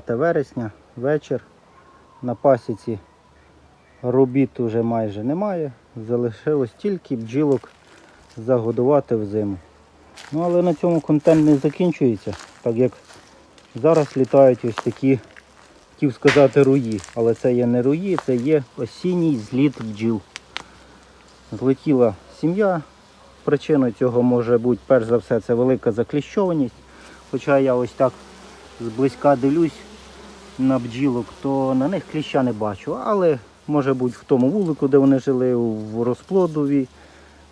9 вересня, вечір. На пасіці робіт уже майже немає. Залишилось тільки бджілок загодувати взиму. Ну але на цьому контент не закінчується, так як зараз літають ось такі, хотів сказати, руї. Але це є не руї, це є осінній зліт бджіл. Злетіла сім'я. Причиною цього може бути, перш за все, це велика закліщованість. Хоча я ось так зблизька дивлюсь на бджілок, то на них кліща не бачу. Але може бути в тому вулику, де вони жили, в розплодові,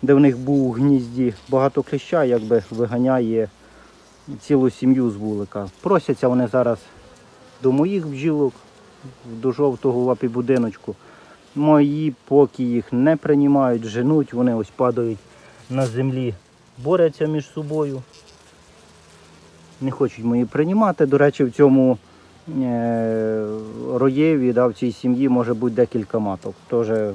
де в них був у гнізді. Багато кліща якби виганяє цілу сім'ю з вулика. Просяться вони зараз до моїх бджілок, до жовтого лапі будиночку. Мої поки їх не приймають, женуть, вони ось падають на землі, борються між собою. Не хочуть мої приймати. До речі, в цьому роєві, да, в цій сім'ї може бути декілька маток. Тоже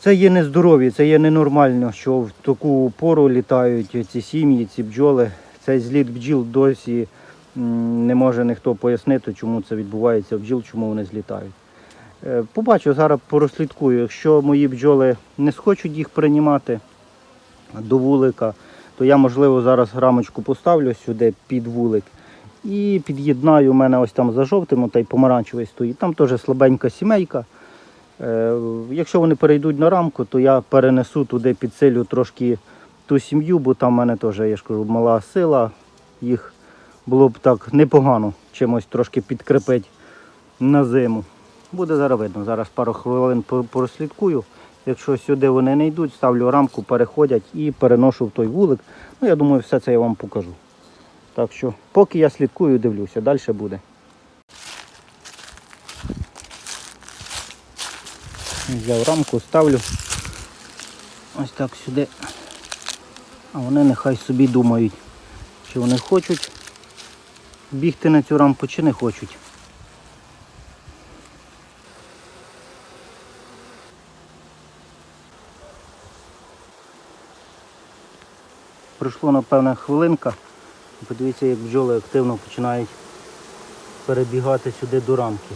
це є нездорові, це є ненормально, що в таку пору літають ці сім'ї, ці бджоли. Цей зліт бджіл досі не може ніхто пояснити, чому це відбувається бджіл, чому вони злітають. Е, Побачу, зараз порозслідкую. Якщо мої бджоли не схочуть їх приймати до вулика, то я, можливо, зараз рамочку поставлю сюди під вулик і під'єднаю у мене ось там за жовтим, та й помаранчевий стоїть. Там теж слабенька сімейка. Е, Якщо вони перейдуть на рамку, то я перенесу туди підсилю трошки ту сім'ю, бо там в мене теж, я ж кажу, мала сила. Їх було б так непогано чимось трошки підкріпити на зиму. Буде зараз видно. Зараз пару хвилин порозслідкую. Якщо сюди вони не йдуть, ставлю рамку, переходять і переношу в той вулик. Ну, я думаю, все це я вам покажу. Так що, поки я слідкую, дивлюся, далі буде. Взяв рамку, ставлю. Ось так сюди. А вони нехай собі думають, чи вони хочуть бігти на цю рамку, чи не хочуть. Пройшло, напевно, хвилинка. Подивіться, як бджоли активно починають перебігати сюди до рамки.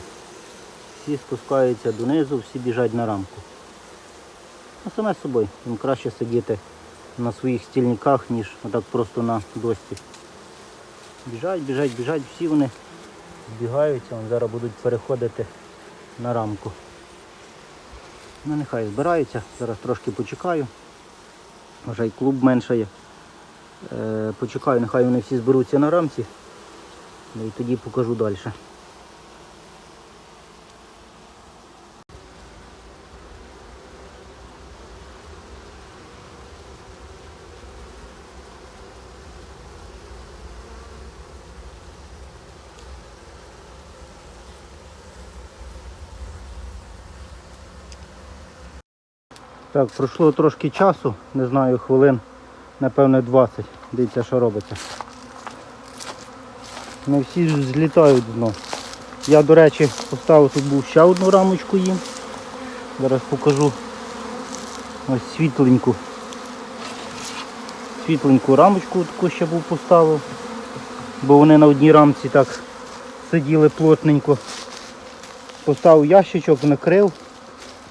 Всі спускаються донизу, всі біжать на рамку. А саме собою, їм краще сидіти на своїх стільниках, ніж отак просто на досці. Біжать, біжать, біжать, всі вони збігаються, вони зараз будуть переходити на рамку. Ну нехай збираються, зараз трошки почекаю. Вже й клуб меншає. Е, почекаю, нехай вони всі зберуться на рамці. Ну і тоді покажу далі. Так, пройшло трошки часу, не знаю, хвилин, напевне 20. Дивіться, що робиться. Не всі злітають дно. Я, до речі, поставив тут був ще одну рамочку їм. Зараз покажу ось світленьку. Світленьку рамочку таку ще був поставив. Бо вони на одній рамці так сиділи плотненько. Поставив ящичок, накрив,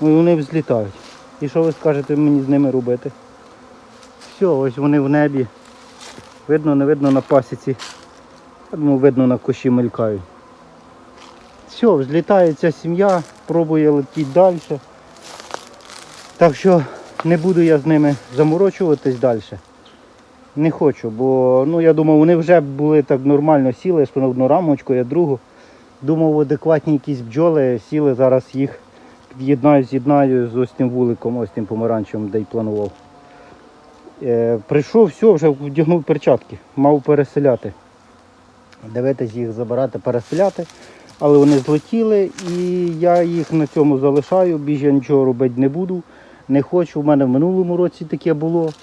і вони взлітають. І що ви скажете мені з ними робити? Все, ось вони в небі. Видно, не видно на пасіці. Я видно на кущі мелькають. Все, взлітає ця сім'я, пробує летіти далі. Так що не буду я з ними заморочуватись далі. Не хочу, бо ну, я думав, вони вже були так нормально сіли, що на одну рамочку, я другу. Думав, адекватні якісь бджоли сіли, зараз їх під'єднаю, з'єднаю з ось тим вуликом, ось тим помаранчевим, де й планував. Е, прийшов, все, вже вдягнув перчатки, мав переселяти. Дивитись їх забирати, переселяти. Але вони злетіли і я їх на цьому залишаю, більше я нічого робити не буду. Не хочу. У мене в минулому році таке було,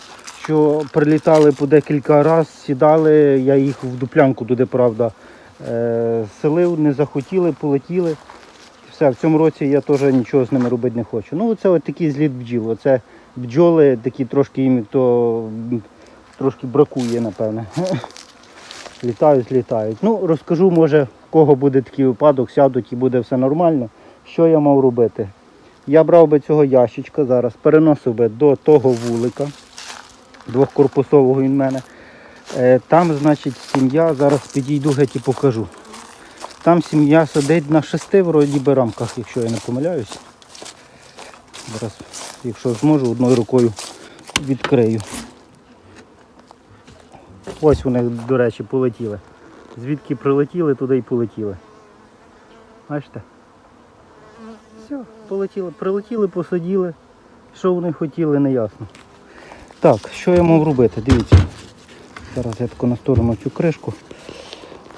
що прилітали по декілька разів, сідали, я їх в дуплянку туди, правда, е, селив, не захотіли, полетіли. Все, в цьому році я теж нічого з ними робити не хочу. Ну, це от такий зліт бджіл. Оце бджоли, такі трошки їм то трошки бракує, напевне. Літають, літають. Ну, розкажу, може, в кого буде такий випадок, сядуть і буде все нормально. Що я мав робити? Я брав би цього ящичка зараз, переносив би до того вулика, двохкорпусового він в мене. Е, Там, значить, сім'я, зараз підійду геть і покажу. Там сім'я сидить на шести вроді би рамках, якщо я не помиляюсь. Зараз, якщо зможу, одною рукою відкрию. Ось вони, до речі, полетіли. Звідки прилетіли, туди й полетіли. Бачите? Все, полетіли. Прилетіли, посаділи. Що вони хотіли, не ясно. Так, що я мав робити? Дивіться. Зараз я тако на сторону цю кришку.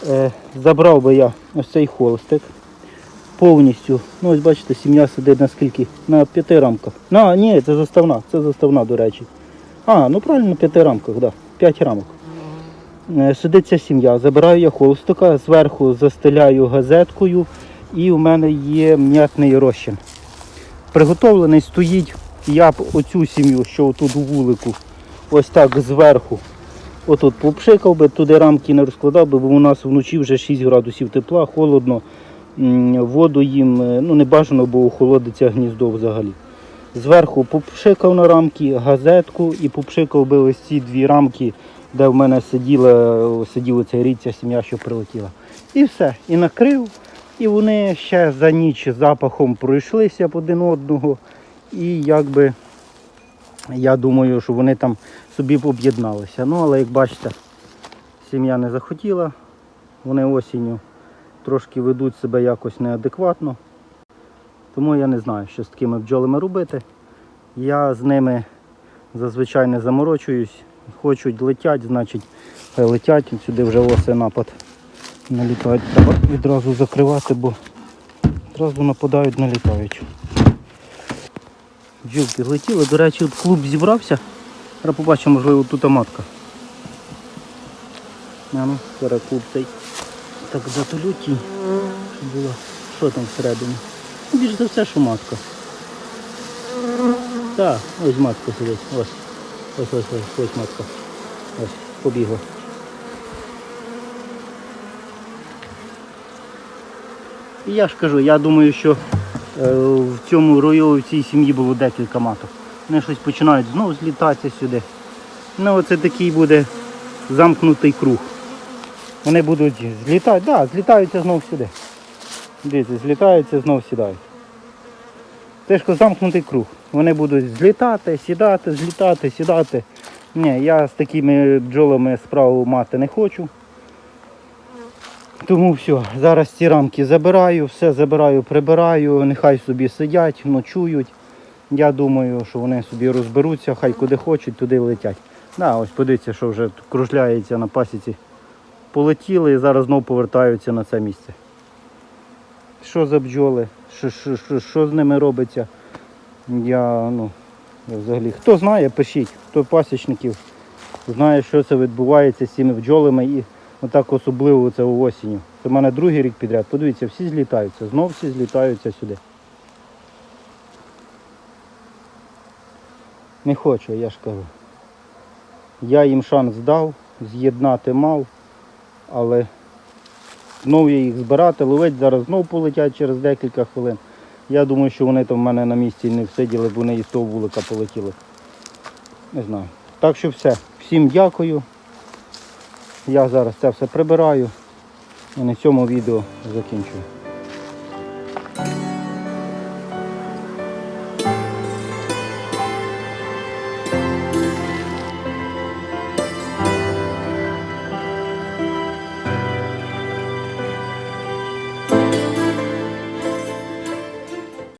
Е, забрав би я ось цей холстик. Повністю. Ну ось бачите, сім'я сидить на скільки? На п'яти рамках. На, ні, це заставна, це заставна, до речі. А, ну правильно, на п'яти рамках, так. Да, п'ять рамок. Е, Сидить ця сім'я, забираю я холстика, зверху застеляю газеткою і у мене є м'ятний розчин. Приготовлений стоїть, я б оцю сім'ю, що тут у вулику, ось так зверху. Отут попшикав би, туди рамки не розкладав би, бо у нас вночі вже 6 градусів тепла, холодно. Воду їм е, ну, не бажано, бо охолодиться гніздо взагалі. Зверху попшикав на рамки, газетку і попшикав би ось ці дві рамки, де в мене сиділа, рід, ця сім'я, що прилетіла. І все. І накрив. І вони ще за ніч запахом пройшлися один одного. І якби я думаю, що вони там собі об'єдналися. Ну, але як бачите, сім'я не захотіла. Вони осінню трошки ведуть себе якось неадекватно. Тому я не знаю, що з такими бджолами робити. Я з ними зазвичай не заморочуюсь. Хочуть летять, значить летять. Сюди вже оси напад налітають. Треба відразу закривати, бо одразу нападають, налітають. Бджілки летіли. До речі, клуб зібрався. Зараз побачимо, можливо, тут матка. А ну, зараз клуб цей. Так затулю тінь, щоб було. Що там всередині? Більш за все, що матка. Так, ось матка сидить. Ось. Ось ось ось, ось матка. Ось, побігла. І я ж кажу, я думаю, що е, в цьому рою, в цій сім'ї було декілька маток. Вони щось починають знову злітатися сюди. Ну оце такий буде замкнутий круг. Вони будуть злітати, да, злітаються знову сюди. Дивіться, злітаються, знову сідають. Це замкнутий круг. Вони будуть злітати, сідати, злітати, сідати. Ні, я з такими бджолами справу мати не хочу. Тому все, зараз ці рамки забираю, все забираю, прибираю, нехай собі сидять, ночують. Я думаю, що вони собі розберуться, хай куди хочуть, туди летять. Да, ось подивіться, що вже кружляється на пасіці. Полетіли і зараз знову повертаються на це місце. Що за бджоли? Що, що, що, що з ними робиться? Я, ну, взагалі, хто знає, пишіть, хто пасічників знає, що це відбувається з цими бджолами і отак особливо це у осінню. Це в мене другий рік підряд. Подивіться, всі злітаються, знов всі злітаються сюди. Не хочу, я ж кажу. Я їм шанс дав, з'єднати мав, але знов я їх збирати, ловить, зараз знов полетять через декілька хвилин. Я думаю, що вони там в мене на місці не всиділи, бо вони із того вулика полетіли. Не знаю. Так що все. Всім дякую. Я зараз це все прибираю і на цьому відео закінчую.